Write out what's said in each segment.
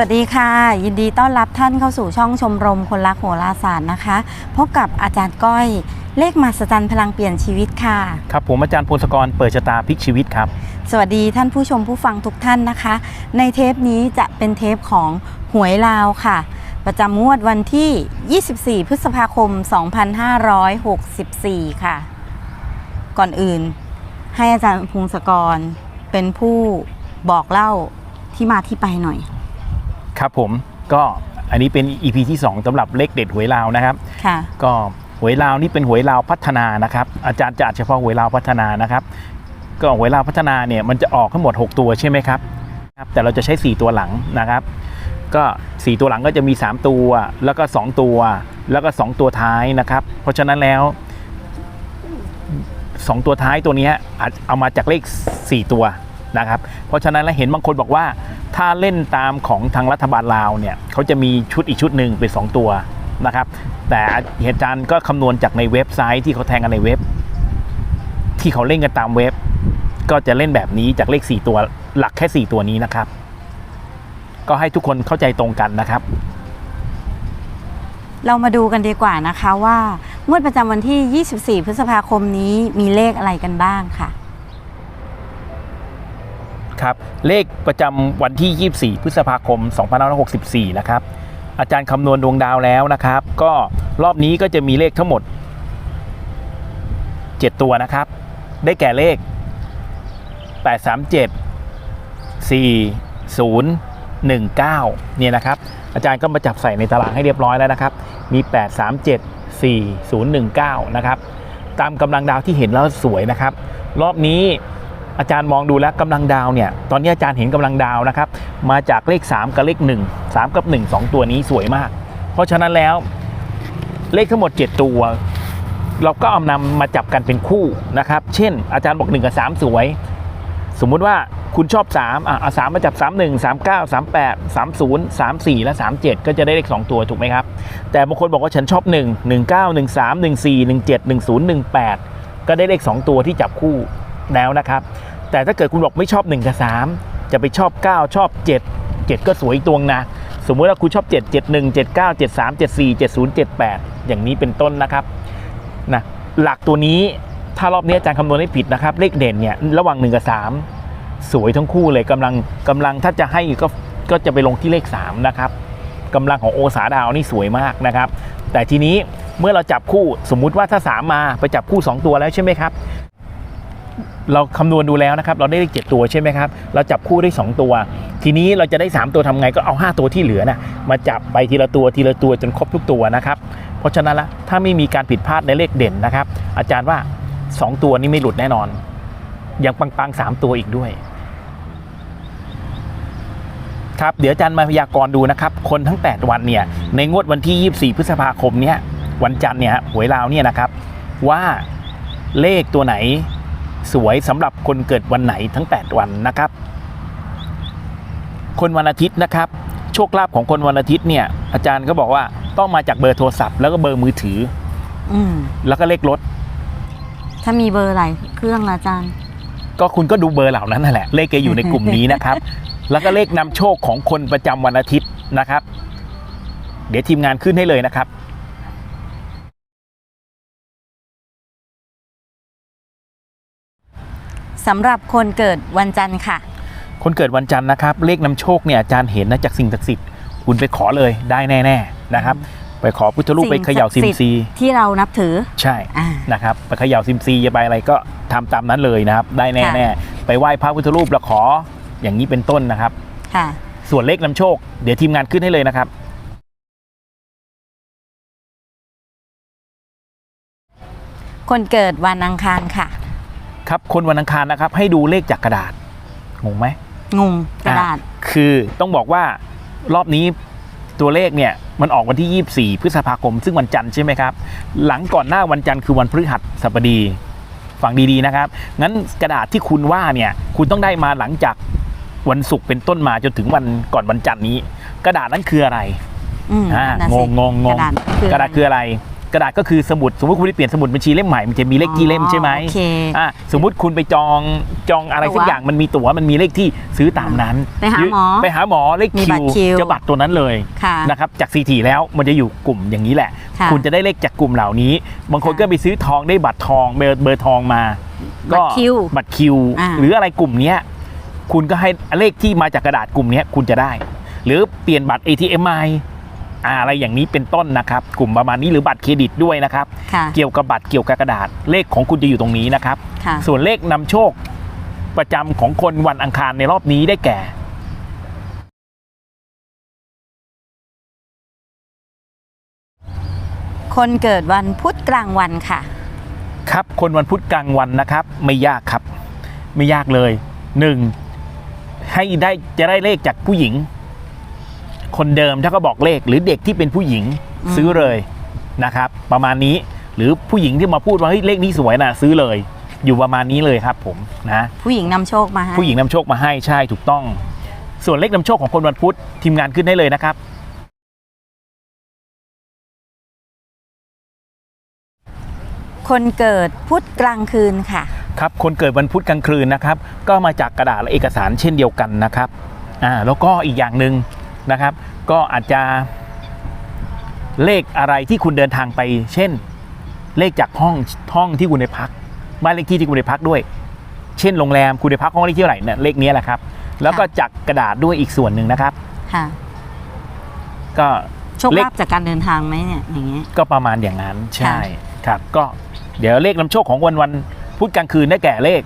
วัสดีค่ะ ยินดีต้อนรับท่านเข้าสู่ช่องชมรมคนรักโหราศาสตร์นะคะ พบกับอาจารย์ก้อยเลขมหัศจรรย์พลังเปลี่ยนชีวิตค่ะ ครับผมอาจารย์พงศกรเปิดชะตาพลิกชีวิตครับ สวัสดีท่านผู้ชมผู้ฟังทุกท่านนะคะ ในเทปนี้จะเป็นเทปของหวยลาวค่ะ ประจำงวดวันที่ 24 พฤษภาคม 2564 ค่ะ ก่อนอื่น ให้อาจารย์พงศกรเป็นผู้บอกเล่าที่มาที่ไปหน่อย ครับผมก็อันนี้เป็น EP ที่ 2สำหรับเลขเด็ดหวยลาวนะครับค่ะก็หวยลาวนี่เป็นหวยลาวพัฒนานะครับอาจารย์จะอ่านเฉพาะหวยลาวพัฒนานะครับ ก็หวยลาวพัฒนาเนี่ยมันจะออกทั้งหมด 6 ตัวใช่ไหมครับครับแต่เราจะใช้ 4 ตัวหลังนะครับ ก็ 4 ตัวหลังก็จะมี 3 ตัว แล้วก็ 2 ตัว แล้วก็ 2 ตัวท้ายนะครับ เพราะฉะนั้นแล้ว 2 ตัวท้ายตัวเนี้ยอาจเอามาจากเลข 4 ตัวนะครับ เพราะฉะนั้นแล้วเห็นบางคนบอกว่า ถ้าเล่นตามของทางรัฐบาลลาวเนี่ยเขาจะมีชุดอีกชุดหนึ่งเป็น 2 ตัวนะครับ แต่เหตุการณ์ก็คำนวณจากในเว็บไซต์ที่เขาแทงกันในเว็บ ที่เขาเล่นกันตามเว็บ ก็จะเล่นแบบนี้จากเลข 4 ตัวหลักแค่ 4 ตัวนี้นะครับ ก็ให้ทุกคนเข้าใจตรงกันนะครับ เรามาดูกันดีกว่านะคะว่างวดประจำวันที่ 24 พฤษภาคมนี้มีเลขอะไรกันบ้างค่ะ ครับเลขประจำวันที่ 24 พฤษภาคม 2564 นะครับ อาจารย์คำนวณดวงดาวแล้วนะครับ ก็รอบนี้ก็จะมีเลขทั้งหมด 7 ตัวนะครับ ได้แก่เลข 837 40 19 เนี่ยนะครับ อาจารย์ก็มาจับใส่ในตารางให้เรียบร้อยแล้วนะครับ มี 837 4019 นะครับ ตามกำลังดาวที่เห็นแล้วสวยนะครับ รอบนี้ อาจารย์มองดูแล้วกำลังดาวเนี่ยตอนนี้อาจารย์เห็นกำลังดาวนะครับมาจากเลข 3 กับเลข 1 3 กับ 1 2 ตัวนี้สวยมาก เพราะฉะนั้นแล้วเลขทั้งหมด 7 ตัว เราก็เอานำมาจับกันเป็นคู่นะครับ เช่น อาจารย์บอก 1 กับ 3 สวย สมมุติว่าคุณชอบ 3 อะเอา3มาจับ 3 1 3 9 3 8 3 0 3 4 และ 3 7 ก็จะได้เลข 2 ตัวถูกไหมครับ แต่บางคนบอกว่าฉันชอบ 1 1 9 1 3 1 4 1 7 1 0 1 8 ก็ได้เลข 2 ตัวที่จับคู่ แล้วนะครับ แต่ถ้าเกิดคุณบอกไม่ชอบ1กับ3 จะไปชอบ 9 ชอบ 7 7 ก็สวยอีกตัวนะ สมมติว่าคุณชอบ 7 7 1 7 9 7 3 7 4 7 0 7 8 อย่างนี้เป็นต้นนะครับนะหลักตัวนี้ถ้ารอบนี้อาจารย์คำนวณให้ผิดนะครับ เลขเด่นเนี่ยระหว่าง 1 กับ 3 สวยทั้งคู่เลยกำลังกำลังถ้าจะให้ก็ก็จะไปลงที่เลข 3 นะครับกำลังของโอสาดาวนี่สวยมากนะครับ แต่ทีนี้เมื่อเราจับคู่สมมุติว่าถ้า 3 มาไปจับคู่ 2 ตัวแล้วใช่ไหมครับ เราคำนวณดูแล้วนะครับ เราได้เลขเจ็ดตัวใช่ไหมครับ เราจับคู่ได้ 2 ตัว ทีนี้เราจะได้ 3 ตัวทำไงก็เอา 5 ตัวที่เหลือนะมาจับไปทีละตัวทีละตัวจนครบทุกตัวนะครับ เพราะฉะนั้นละถ้าไม่มีการผิดพลาดในเลขเด่นนะครับ อาจารย์ว่า 2 ตัวนี้ไม่หลุดแน่นอน ยังปังๆ3ตัวอีกด้วย ครับเดี๋ยวอาจารย์มาพยากรณ์ดูนะครับ คนทั้ง 8 วันเนี่ยในงวดวันที่ 24 พฤษภาคมเนี่ยวันจันทร์เนี่ยฮะหวยลาวเนี่ยนะครับว่าเลขตัวไหน สวยสำหรับคนเกิดวันไหนทั้ง 8 วันนะครับ คนวันอาทิตย์นะครับ โชคลาภของคนวันอาทิตย์เนี่ย อาจารย์ก็บอกว่าต้องมาจากเบอร์โทรศัพท์แล้วก็เบอร์มือถือ อืมแล้วก็เลขรถ ถ้ามีเบอร์อะไรเครื่องละอาจารย์ ก็คุณก็ดูเบอร์เหล่านั้นนั่นแหละ เลขแกอยู่ในกลุ่มนี้นะครับ แล้วก็เลขนำโชคของคนประจำวันอาทิตย์นะครับ เดี๋ยวทีมงานขึ้นให้เลยนะครับ สำหรับคนเกิดวันจันทร์ค่ะ คนเกิดวันจันทร์นะครับ เลขนำโชคเนี่ยอาจารย์เห็นนะจากสิ่งศักดิ์สิทธิ์คุณไปขอเลยได้แน่ ๆนะครับ ไปขอพุทธรูปไปเขย่าซิมซี ที่เรานับถือใช่อ่านะครับไปเขย่าซิมซีจะไปอะไรก็ทำตามนั้นเลยนะครับ ได้แน่ค่ะๆไปไหว้พระพุทธรูปแล้วขออย่างนี้เป็นต้นนะครับค่ะส่วนเลขนำโชค เดี๋ยวทีมงานขึ้นให้เลยนะครับคนเกิดวันอังคารค่ะ ครับ คนวันอังคารนะครับ ให้ดูเลขจากกระดาษงงไหมงงกระดาษอะคือต้องบอกว่ารอบนี้ตัวเลขเนี่ยมันออกวันที่ 24 พฤษภาคม ซึ่งวันจันทร์ใช่ไหมครับ หลังก่อนหน้าวันจันทร์คือวันพฤหัสบดีฟังดีๆนะครับ งั้นกระดาษที่คุณว่าเนี่ย คุณต้องได้มาหลังจากวันศุกร์เป็นต้นมาจนถึงวันก่อนวันจันทร์นี้ กระดาษนั้นคืออะไรอืมอ่านั่นงสิงงงงกระดาษคือกระดาษคืออะไร กระดาษก็คือสมุดสมมติคุณไปเปลี่ยนสมุดบัญชีเล่มใหม่มันจะมีเลขที่เล่มใช่ไหมโอเคอ่าสมมุติคุณไปจองจองอะไรสักตั๋วอย่างมันมีตั๋วมันมีเลขที่ซื้อตามนั้นไปหาหมอไปหาหมอเลขมีคิบัตวรคิว จะบัตรตัวนั้นเลยค่ะนะครับจากซีทีแล้วมันจะอยู่กลุ่มอย่างนี้แหละ ค่ะคุณจะได้เลขจากกลุ่มเหล่านี้ บางคนค่ะก็ไปซื้อทองได้บัตรทองเบอร์เบอร์ทองมาบัตรคิวบัตรคิว อ่า หรืออะไรกลุ่มเนี้ยคุณก็ให้เลขที่มาจากกระดาษกลุ่มเนี้ยคุณจะได้ หรือเปลี่ยนบัตร ATM ใหม่ อ่าอะไรอย่างนี้เป็นต้นนะครับ กลุ่มประมาณนี้หรือบัตรเครดิตด้วยนะครับค่ะเกี่ยวกับบัตรเกี่ยวกับกระดาษเลขของคุณจะอยู่ตรงนี้นะครับค่ะส่วนเลขนำโชคประจำของคนวันอังคารในรอบนี้ได้แก่คนเกิดวันพุธกลางวันค่ะ ครับคนวันพุธกลางวันนะครับ ไม่ยากครับ ไม่ยากเลยหนึ่งให้ได้จะได้เลขจากผู้หญิง คนเดิมถ้าก็บอกเลข หรือเด็กที่เป็นผู้หญิงอืมซื้อเลยนะครับ ประมาณนี้หรือผู้หญิงที่มาพูดว่าเฮ้ยเลขนี้สวยนะซื้อเลย อยู่ประมาณนี้เลยครับผมนะผู้หญิงนำโชคมาให้ผู้หญิงนำโชคมาให้ใช่ถูกต้อง ส่วนเลขนำโชคของคนวันพุธทีมงานขึ้นได้เลยนะครับคนเกิดพุธกลางคืนค่ะครับคนเกิดวันพุธกลางคืนนะครับ ก็มาจากกระดาษและเอกสารเช่นเดียวกันนะครับอ่าแล้วก็อีกอย่างหนึ่ง นะครับ ก็อาจจะเลขอะไรที่คุณเดินทางไป เช่น เลขจากห้องห้องที่คุณได้พักบ้านเลขที่ที่คุณได้พักด้วย เช่นโรงแรมคุณได้พักห้องเลขที่เท่าไหร่เนี่ยเลขนี้แหละครับ แล้วก็จากกระดาษด้วยอีกส่วนหนึ่งนะครับค่ะก็โชคเลขลาภจากการเดินทางไหมเนี่ยอย่างเงี้ยก็ประมาณอย่างนั้นใช่ค่ะครับ ก็เดี๋ยวเลขนำโชคของวันวันพุธกลางคืนได้แก่เลข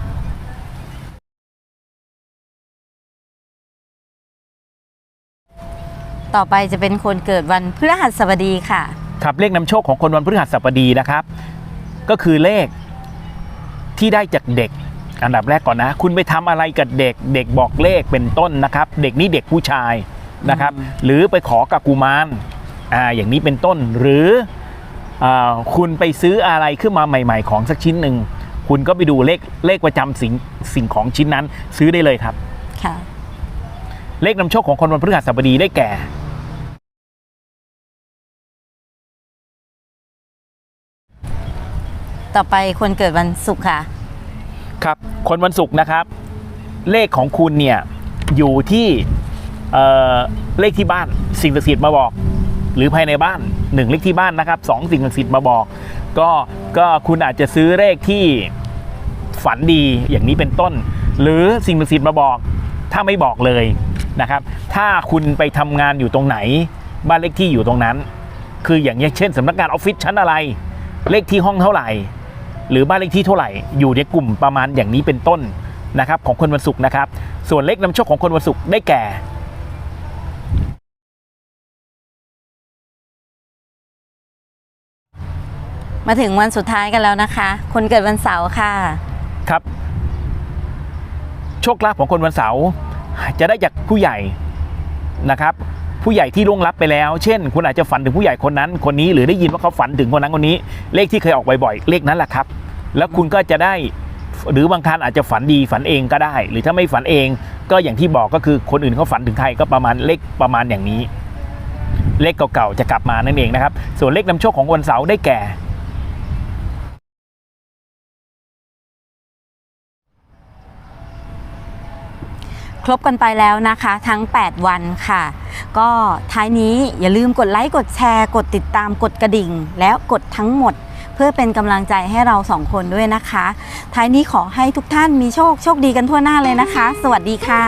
ต่อไปจะเป็นคนเกิดวันพฤหัสบดีค่ะ ครับเลขนำโชคของคนวันพฤหัสบดีนะครับ ก็คือเลขที่ได้จากเด็ก อันดับแรกก่อนนะ คุณไปทำอะไรกับเด็ก เด็กบอกเลขเป็นต้นนะครับ เด็กนี้เด็กผู้ชายนะครับอืมหรือไปขอกับกุมารอ่าอย่างนี้เป็นต้นหรืออาคุณไปซื้ออะไรขึ้นมาใหม่ ๆ ของสักชิ้นหนึ่งคุณก็ไปดูเลขเลขประจำสิ่งสิ่งของชิ้นนั้น ซื้อได้เลยครับค่ะเลขนำโชคของคนวันพฤหัสบดีได้แก่ ต่อไปคนเกิดวันศุกร์ค่ะ ครับ คนวันศุกร์นะครับ เลขของคุณเนี่ยอยู่ที่เเลขที่บ้านสิ่งศักดิ์สิทธิ์มาบอก หรือภายในบ้านหนึ่งเลขที่บ้านนะครับสองสิ่งศักดิ์สิทธิ์มาบอก ก็ก็คุณอาจจะซื้อเลขที่ฝันดีอย่างนี้เป็นต้น หรือสิ่งศักดิ์สิทธิ์มาบอก ถ้าไม่บอกเลยนะครับ ถ้าคุณไปทำงานอยู่ตรงไหน บ้านเลขที่อยู่ตรงนั้น คืออย่างเช่นสำนักงานออฟฟิศชั้นอะไร เลขที่ห้องเท่าไหร่ หรือบ้านเลขที่เท่าไหร่อยู่ในกลุ่มประมาณอย่างนี้เป็นต้นนะครับ ของคนวันศุกร์นะครับ ส่วนเลขนำโชคของคนวันศุกร์ได้แก่มาถึงวันสุดท้ายกันแล้วนะคะ คนเกิดวันเสาร์ค่ะครับ โชคลาภของคนวันเสาร์จะได้จากผู้ใหญ่นะครับ ผู้ใหญ่ที่ล่วงลับไปแล้ว เช่น คุณอาจจะฝันถึงผู้ใหญ่คนนั้น คนนี้หรือได้ยินว่าเขาฝันถึงคนนั้นคนนี้ เลขที่เคยออกบ่อยๆเลขนั้นแหละครับ แล้วคุณก็จะได้หรือบางท่านอาจจะฝันดีฝันเองก็ได้ หรือถ้าไม่ฝันเองก็อย่างที่บอกก็คือคนอื่นเขาฝันถึงใครก็ประมาณเลขประมาณอย่างนี้ เลขเก่าๆจะกลับมานั่นเองนะครับ ส่วนเลขนำโชคของวันเสาร์ได้แก่ ครบกันไปแล้วนะคะ ทั้ง 8 วันค่ะ ก็ท้ายนี้อย่าลืมกดไลค์กดแชร์ กดติดตามกดกระดิ่ง แล้วกดทั้งหมด เพื่อเป็นกำลังใจให้เราสองคนด้วยนะคะ ท้ายนี้ขอให้ทุกท่านมีโชคโชคดีกันทั่วหน้าเลยนะคะ สวัสดีค่ะ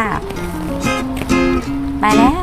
ไปแล้ว